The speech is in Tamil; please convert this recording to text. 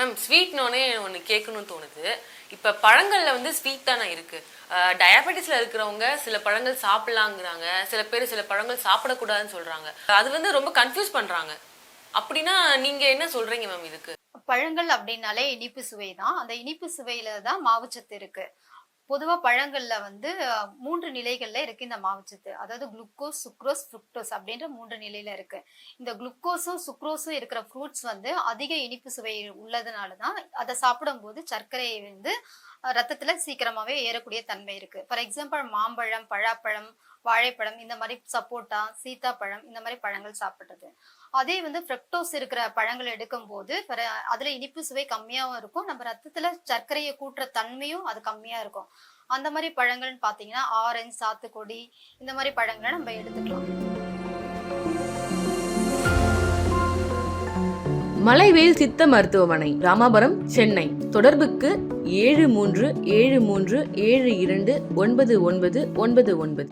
மேம் ஸ்வீட்னோடனே ஒன்று கேட்கணும்னு தோணுது. இப்போ பழங்கள்ல வந்து ஸ்வீட் தானே இருக்கு. டயபெட்டிஸில் இருக்கிறவங்க சில பழங்கள் சாப்பிட்லாங்கிறாங்க. சில பேர் சில பழங்கள் சாப்பிடக்கூடாதுன்னு சொல்றாங்க. அது வந்து ரொம்ப கன்ஃபியூஸ் பண்றாங்க. அப்படின்னா நீங்க என்ன சொல்றீங்க மேம் இதுக்கு? பழங்கள் அப்படின்னாலே இனிப்பு சுவை தான். அந்த இனிப்பு சுவையில தான் மாவுச்சத்து இருக்கு. பொதுவா பழங்கள்ல வந்து மூன்று நிலைகள்ல இருக்கு இந்த மாவுச்சத்து. அதாவது குளுக்கோஸ் சுக்ரோஸ் ஃப்ரூக்டோஸ் அப்படின்ற மூன்று நிலையில இருக்கு. இந்த குளுக்கோஸும் சுக்ரோஸும் இருக்கிற ஃப்ரூட்ஸ் வந்து அதிக இனிப்பு சுவை உள்ளதுனால தான் அதை சாப்பிடும்போது சர்க்கரையை வந்து ரத்தத்துல சீக்கிரமாவே ஏறக்கூடிய தன்மை இருக்கு. ஃபார் எக்ஸாம்பிள் மாம்பழம் பழாப்பழம் வாழைப்பழம் இந்த மாதிரி சப்போட்டா சீத்தாப்பழம் இந்த மாதிரி பழங்கள் சாப்பிடுறது. அதே வந்து ஃப்ரக்டோஸ் இருக்கிற பழங்கள் எடுக்கும்போது பிற- அதுல இனிப்பு சுவை கம்மியாவும் இருக்கும். நம்ம ரத்தத்துல சர்க்கரையை கூட்டுற தன்மையும் அது கம்மியா இருக்கும். அந்த மாதிரி பழங்கள்னு பாத்தீங்கன்னா ஆரஞ்சு சாத்துக்குடி இந்த மாதிரி பழங்களை நம்ம எடுத்துக்கலாம். மலைவேல் சித்த மருத்துவமனை ராமாபுரம் சென்னை. தொடர்புக்கு ஏழு மூன்று ஏழு மூன்று ஏழு இரண்டு ஒன்பது ஒன்பது ஒன்பது ஒன்பது.